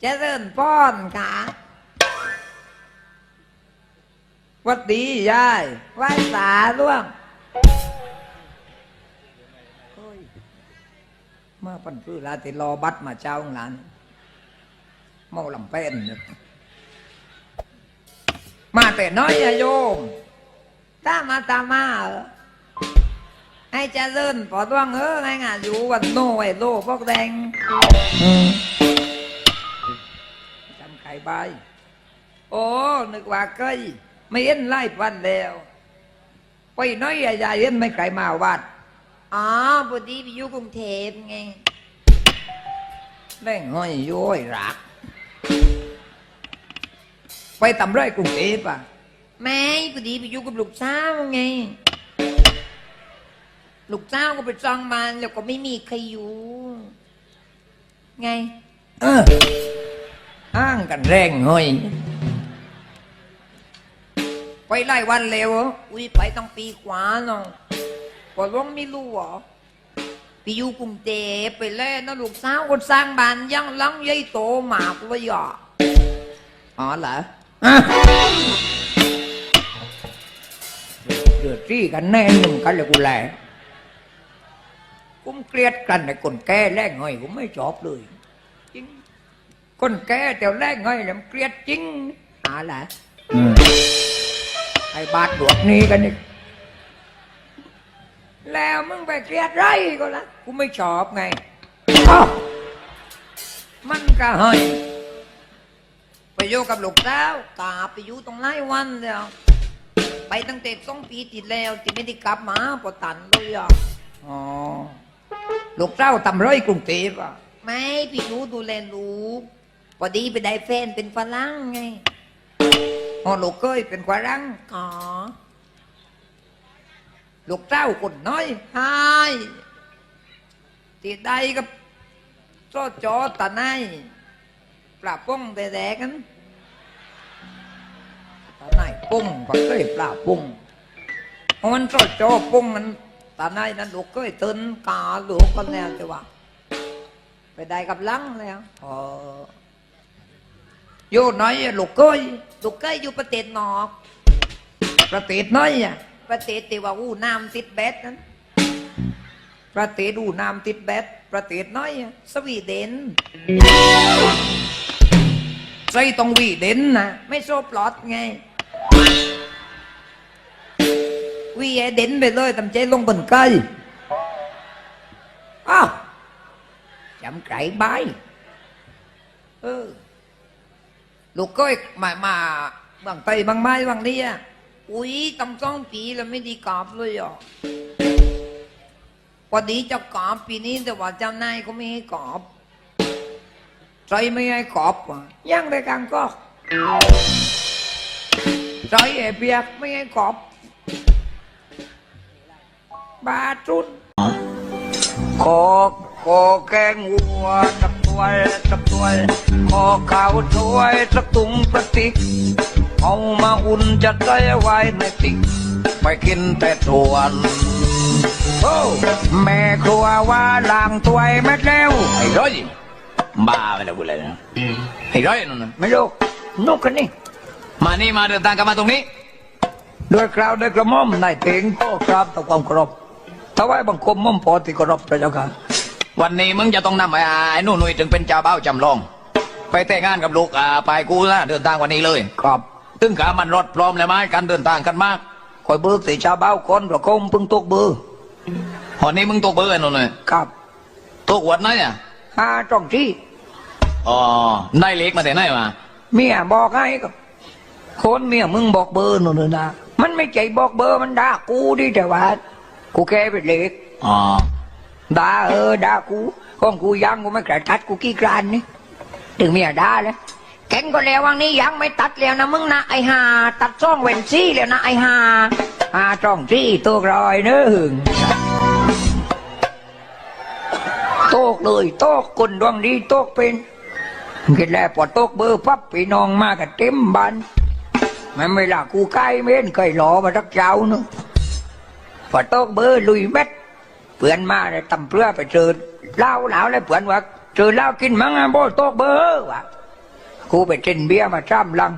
เจริ่นป้อนค่ะวัดดียายไหว้สาล่วงเฮ้ยมาปันพื้ลาติรอบัตรมาเจ้าของหลานเมาลำเป็นมาแต่น้อยอะโยมตามาตามมาเหรอให้เจริญปอดว่างเออไงงานอยู่วันโน่ไอ้โลพวกแดง จำไข่ใบายโอ้นึกว่าเคยไม่เห็นไล่พันแล้วไปน้อยใหญ่ๆเห็นไม่ไก่มาวัดอ๋อพอดีไปอยู่กรุงเทพไงแม่งห้อยโย้อยรัก ไปตำไรกรุงเทพอะไม่พอดีไปอยู่กับลูกสาวไง ลูกสาวก็ไปจ้างมันแล้วก็ไม่มีใครอยู่ ไง เออ อ้างกันแรงห้อยไปไล่วันเร็วเหรออุ้ยไปตั้งปีกว่าเนาะก็ร้องไม่รู้เหรอไปอยู่กรุงเทพไปเล่นนะลูกสาวก็สร้างบ้านยังหลังใหญ่โตมากเลยอะอ๋อเหรออะเดือดรี่กันแน่หนึ่งกันเลยกูแหละกูเกลียดกันไอ้คนแก่แรงห้อยกูไม่ชอบเลยจริง คนแก่แต่แรงห้อยเนี่ยมันเกลียดจริงอ๋อเหรออืมไอ้บาดดวกนี้กันนี่แล้วมึงไปเกลียดไรก็ละกูไม่ชอบไงอ้าวมันก็ห้อยไปอยู่กับลูกสาวกาไปอยู่ตรงไร่วันแล้วไปตั้งแต่สองปีติดแล้วที่ไม่ได้กลับมาปอตันเลยอะอ๋อลูกสาวตำร้อยกรุงเทพอะ ไม่พี่รู้ดูแลลูก พอดีไปได้แฟนเป็นฝรั่งไงอ๋อลูกเคยเป็นกวารังอ๋อลูกสาวคนน้อยใช่ที่ได้กับโซจอตาไนายปลาป้องแต่แดกกันตาไนายป้งก็เคยปลาป้งเพราะมันโซจอป้งมันตาไนายนั้นลูกเคยตื่นกาลูกกันแล้วแต่ว่าไปได้กับลังแล้วอ๋อ โยน้อยลูกเคยลูกเคยอยู่ประเทศนอก ประเทศน้อยอะประเทศที่ว่าอู้น้ำติดแบดนั้น ประเทศอูน้ำติดแบดประเทศน้อยอะสวีเดนใส่ตรงวีเด่นนะไม่โซปลอดไงวีไอเด่นไปเลยทำใจลงบนไกลอ้าวจำไก่ใบายเออ ลูกก้อยมามาบางไตบางไม้บางนี้อะอุ้ยตั้งสองปีแล้วไม่ด้กลับเลยอะพอดีจะกรอบปีนี้แต่ว่าเจ้านายก็ไม่ให้กรอบใจไม่ให้กรอบว่ะยังได้กางก็ใจไอ้เปียกไม่ให้กรอบบาจุนคอคอแกงวัว สักตัวสักตัวคอขาวช่วยสักตุงพลาสติก เอามาอุ่นจะได้ไว้ในติ๊กไปกินแต่ส่วนโอ้แม่ครัวว่าล้างถ้วยแม่แล้วไอ้ร้อยบ้าไปแล้วกูเลยนะไอ้ร้อยนั่นไม่รู้นุกกันนี่มานี่มาเดินทางกันมาตรงนี้ด้วยกล่าวด้วยกระหม่อมนายเต็งโต้กราบต่อความเคารพถวายบังคมม่อมพอที่เคารพพระเจ้าค่ะ วันนี้มึงจะต้องนำไอ้ไอ้หนู่นหนุ่ยถึงเป็นเจ้าเบ้าจำลอง ไปแต่งงานกับลูกอ่าไปกูนะเดินทางวันนี้เลย ครับตึงขามันรถพร้อมแล้วไหมการเดินทางกันมากคอยเบิกสีชาวบ้านคนประคมเพิ่งตกเบือหอนนี้มึงตกเบอร์ไอ้หนู่นเลยครับตกหวดไหนอะห้าจ้องที่อ๋อได้เล็กมาแต่ไหนมาเมียบอกให้กับคนเมียมึงบอกเบอร์หนูนนะมันไม่ใจบอกเบอร์มันด่ากูดิแต่ว่ากูแค่เป็นเล็กอ๋อ ด่าเออด่ากูของกูยังกูไม่กระตัดกูขี้กรานนี่ถึงเมียด่าแล้วแกงก็แล้ววังนี้ยังไม่ตัดแล้วนะมึงนะไอหาตัดซ่องเว้นซี่แล้วนะไอหาหาจ้องซี่ตัวรอยเนื้อหึงโตกเลยโตกคนดวงดีโตกเป็นคิดแล้วพอโตกเบอร์ปั๊บพี่น้องมากันเต็มบ้านไม่ไม่ละกูใกล้เม้นเคยหลอมาทักเจ้าเนอะพอโตกเบอร์ลุยเม็ด เพื่อนมาเลยตำเพื่อไปเจอเหล้าหล้าเลยเพื่อนว่าเจอเหล้ากินมั้งอ่โบโตกเบอร์ว่ะกูไปเจนเบียร์มาจ้ำลัง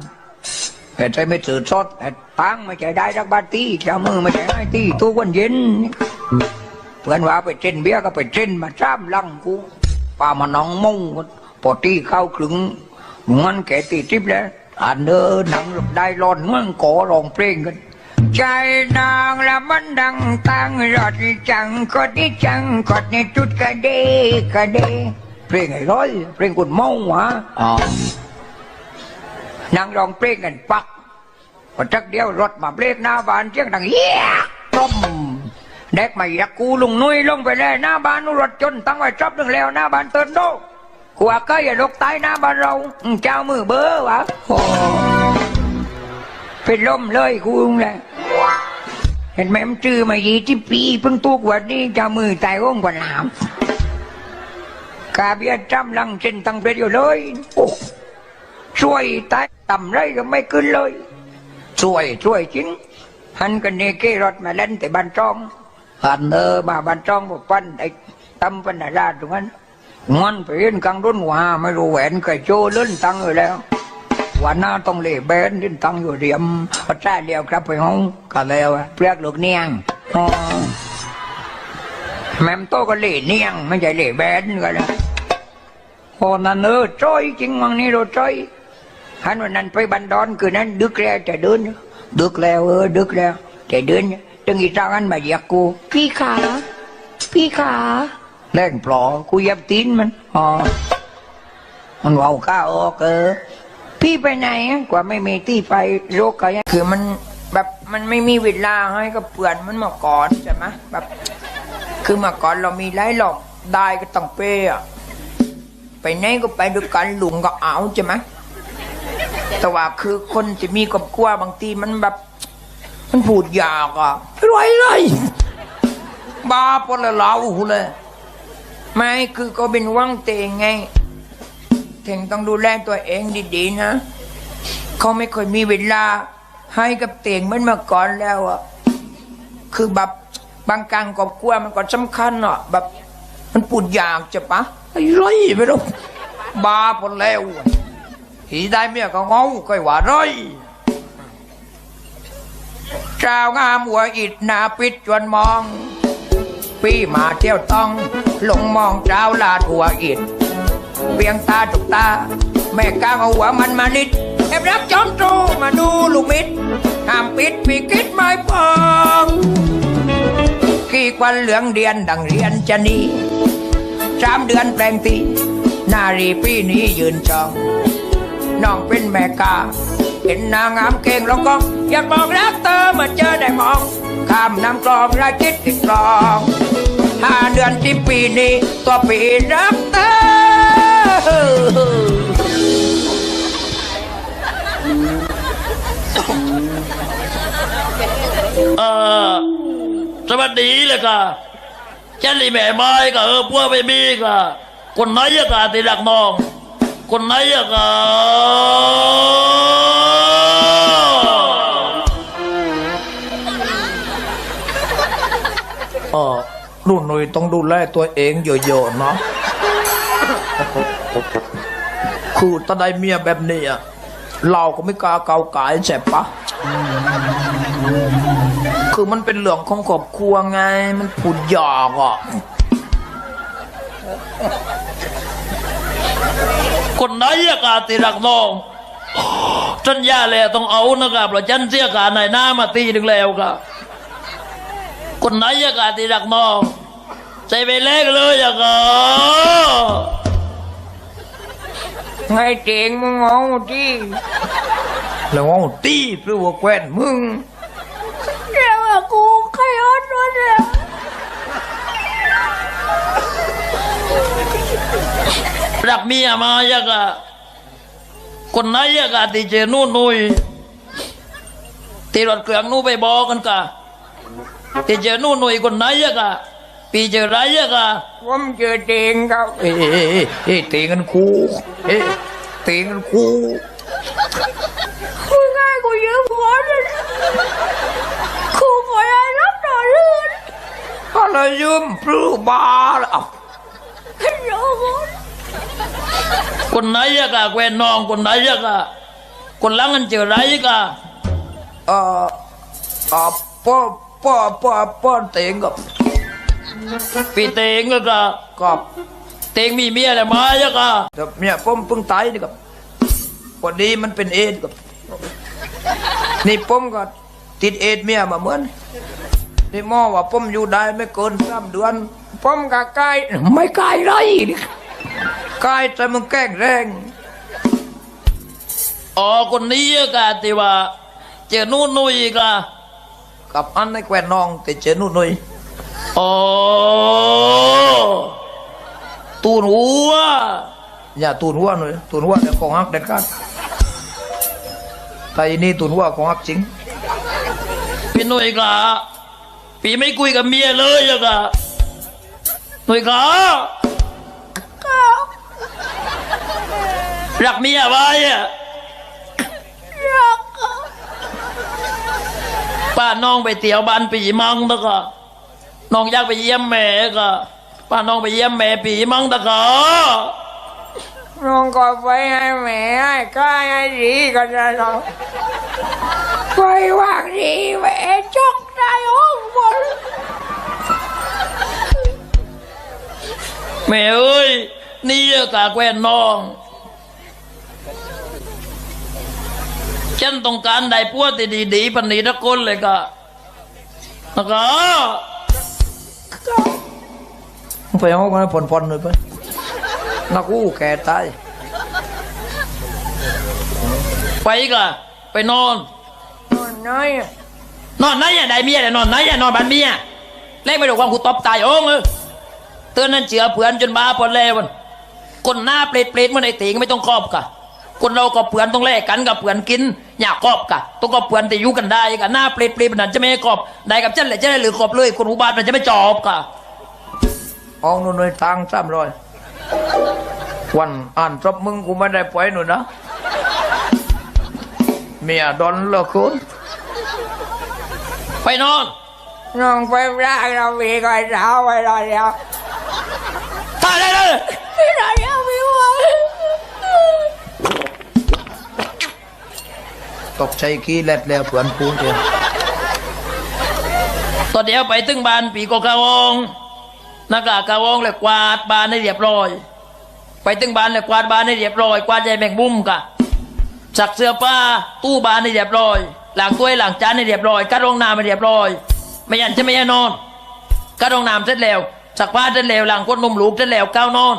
แต่ใจไม่สื่อสดแต่ตังไม่ใช่ได้รักบาตี้เจ้ามือไม่ใช่ให้ตีทุกวันเย็น เพื่อนว่าไปเจนเบียร์ก็ไปเจนมาจ้ำลังกูป่ามาน้องมุ่งพอตี้เข้าครึงมันแกตีทิพย์แล้วอันเนอหนังได้รอนเงื่อนกอร้องเพลงกัน ใจนางละมันดังตังรอดจังกดนี่จังกดนี่จุดกระเดกระเดเพลงไอ้ร้อยเพลงกุนเมาหวะอ๋อนางร้องเพลงกันปักพอจักเดียวรถมา เห็นไหมมันจื้อมายี่ที่ปีเพิ่งตุกวันนี้จะมือตายอ้งกว่าหนามกาเบียจำลังเส้นตังเพชรอยู่เลยโอ้ช่วยตายต่ำไรก็ไม่ขึ้นเลยช่วยช่วยจริงหันกันเนเกรถมาเล่นแต่บ้านจ้องหันเออมาบ้านจ้องบอกปั้นไอ้ตำปันนาตรงนั้นงอนไปเห็นกลางรุ่นหัวไม่รู้แหวนเคยโจเล่นตังอยู่แล้ว วันหน้าต้องเล่แบนดิ้นตังอยู่เรียมพระเจ้าเดียวครับไปห้องก็แล้วอะเปลือกลูกเนียงอ๋อแม่มโตก็เล่เนียง ไม่ใช่เล่แบนกันเลยโอ้นั่นเออจ้อยจริงวังนี้เราจ้อยหันวันนั้นไปบันดอนคืนนั้น ดึกแล้วแต่เดินดึกแล้วเออดึกแล้วแต่เดินตึงอีจ้างนั้นมาเหยียกกูพี่ขาพี่ขาแรงปลอกูเหยับตีนมันอ๋อมันเว่าข้าออกเออ พี่ไปไหนกว่าไม่มีที่ไปโรคก็ยังคือมันแบบมันไม่มีเวลาให้กับเพื่อนมันเมื่อก่อนใช่ไหมแบบคือเมื่อก่อนเรามีไรหรอกได้ก็ต้องเป้อะไปไหนก็ไปด้วยกันหลุงก็เอาใช่ไหมแต่ว่าคือคนจะมีกับกลัวบางทีมันแบบ มันพูดยากอะไรเลยบ้าปนละเราหูเลย ไม่คือก็เป็นว่างเตงไง เทงต้องดูแลตัวเองดีๆนะเขาไม่เคยมีเวลาให้กับเตียงเหมือนเมื่อก่อนแล้วอะคือแบบบางกลางกอบกลัวมันก็สำคัญอะแบบมันปูดยากจะปะไอ้ไรไม่รู้บาพอแล้วอะหีได้เมียก็เงก็ว่าไรเจ้างามหัวอิดนาปิดจวนมอง พี่มาเที่ยวต้อง ลงมองเจ้าลาดหัวอิด เบียงตาจุกตา แม่ก้างเอาหัวมันมานิดแอบรักจอมโตมาดูลูกมิดห้ามปิดปีกิดไม่พองกี่ควันเหลืองเดียนดังเรียนจะนีสามเดือนแปลงตีนารีปีนี้ยืนจองน้องเป็นแม่กาเป็นนางงามเก่งแล้วก็อยากบอกรักเธอเมื่อเจอได้มองข้ามน้ำกรองรายคิดติดกรองห้าเดือนที่ปีนี้ตัวปีรักเธอ เออสวัสดีเลยค่ะฉันรีแม่ไม้ก็เออพวกไม่มีก็คนไหนอะกะติรักน้อง คนไหนอะกะเออนุ่นหนุ่ยต้องดูแลตัวเองเยอะๆเนาะ คือถ้าได้เมียแบบนี้อะเราก็ไม่กล้าเกาไก่ใช่ปะ คือมันเป็นเรื่องของครอบครัวไง มันพูดหยากอะคนไหนอะกติรักน้องฉันย่าแล้วต้องเอานะครับเราะฉันเสียการในหน้ามาตีหนึ่งแล้วค่ะคนไหนอะกติรักน้องใจไปเล็กเลยอะกะ ไงเจ๋งมึงเอาที่แล้วเอาตีเพื่อว่าแควนมึงเดี๋ยวกูใครอดรถเลยรักเมียมาอะกะคนไหนอะกะติเจอนู่นนุยตีรถเครื่องนู่นไปบอกกันกะติเจอนู่นนุยคนไหนอะกะ ปีเจอไรอะกะผมเจอเจ๋งครับเอ้ยเอ้ยเอ้ยเอ้ยเตงกันคูเอ้ยเตงกันคูคุยง่ายกูยืมหัวเลยคูขอได้รับต่อเลื่อนก็เลยยืมปลื้อบาแล้วเอ้า Hello, คนไหนอะกะแควนน้องคนไหนอะกะคนหลังกันเจอไรกะเอ่อเอ่อป้อป้อป้อป้อเต็งกับ ปีเตงอะกะกับเตงมีเมียอะไรมาอะกะแต่เนี่ยผมเพิ่งตายนี่กับพอดีมันเป็นเอดส์กับนี่ผมก็ติดเอดส์เมียมาเหมือนนี่หมอว่าผมอยู่ได้ไม่เกินสามเดือนผมก็ใกล้ไม่ใกล้ไรนี่ใกล้แต่มึงแกล้งแรงอ๋อคนนี้อะกะที่ว่าเจอนู่นนู่นอีกอะกับอันในแควนน้องแต่เจอนู่นนุ่ย อ๋อตูนหัวอย่าตูนหัวหน่อยตูนหัวเดี๋ยวของฮักเด็ดขาดแต่อีนี่ตูนหัวของฮักจริงพี่หนุ่ยกะพี่ไม่คุยกับเมียเลยอะกะหนุ่ยกะรักเมียไว้อะป้าน้องไปเตี๋ยวบ้านปีมังตะกะ น้องอยากไปเยี่ยมแม่กะป้าน้องไปเยี่ยมแม่ปีมังตะกะน้องก็ไปให้แม่ให้ก้ายให้ดีกันนะน้องไปวางดีแม่จกได้ห้องบนแม่เอ้ยนี่อะกะแควนน้องฉันต้องการได้พวกที่ดีๆปันนี้ทุกคนเลยกะนะกะ ไปห้องกันผ่อนๆหน่อยไปนักอู้แก่ตายไปกะไปนอน นอนน้อยอะนอนไหนอะได้เมียเลยนอนไหนอะนอนบ้านเมียเล่ไม่รู้ความกูตบตายโอ้งเออเตือนนั่นเจือเผื่อนจนบ้าพอแล้วมันคนหน้าเปรตเปรตๆมันไอ้ตีงไม่ต้องครอบกะคนเราก็เผื่อนต้องแลกกันกับเผื่อนกิน อยากครอบกะต้องก็เผื่อนแต่อยู่กันได้กะหน้าเปรตเปรตมันจะไม่ให้ครอบได้กับเจ้าแหละเจ้าหรือครอบเลยคนอุบาทมันจะไม่จอบกะห้องนู่นหน่อยทางสามร้อยวันอ่านจบมึงกูไม่ได้ปล่อยหนูนะเมียดอนเลิกคุณไปนอนน้องไปรักเรามีก่อนเช้าไปรอเดียวตายได้เลยไม่รอเดียวไม่ไหว ตกใจขี้เล็ดแล้วเพื่อนพูดเองตอนเดียวไปถึงบ้านปีกกาวองหน้ากากกาวองเลยกวาดบ้านให้เรียบร้อย ไปถึงบ้านเลยกวาดบ้านให้เรียบร้อย กวาดใยแมงมุมกะสักเสื้อผ้าตู้บ้านให้เรียบร้อยหล้างถ้วยล้างจานให้เรียบร้อยกัดรองน้ำให้เรียบร้อย ไม่ยันจะไม่ยันนอนกัดรองน้ำเสร็จแล้วสักผ้าเสร็จแล้วหล้างก้นนมลูกเสร็จแล้วก้าวนอน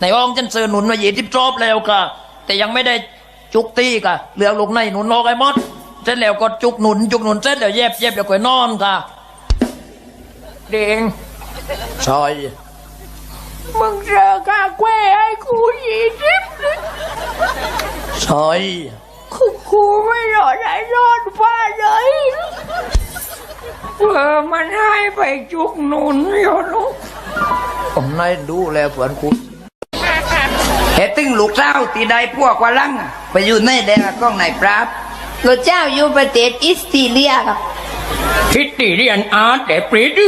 ในห้องฉันเสือหนุนมาเหยียดทิพจอบแล้วกะแต่ยังไม่ได้ จุกตีกะเหลือลูกในหนุนนอกไอ้มดเสร็จแล้วก็จุกหนุนจุกหนุนเสร็จแล้วเย็บเย็บแล้วก็นอนกะเด้งใช่มึงเจอกาแควให้กูยี่สิบใช่คือกูไม่รอได้รอดฟ้าเลยเออมันให้ไปจุกหนุนอยู่ลูกผมนายดูแลเพื่อนคุณเฮตึง ลูกเจ้าตีใดพวกว่าลังอะไปอยู่ในแดงกล้องไหนปราบพระเจ้าอยู่ประเทศอิสติเลียครับ คิดตีเรียนอาร์ตแต่ปรีด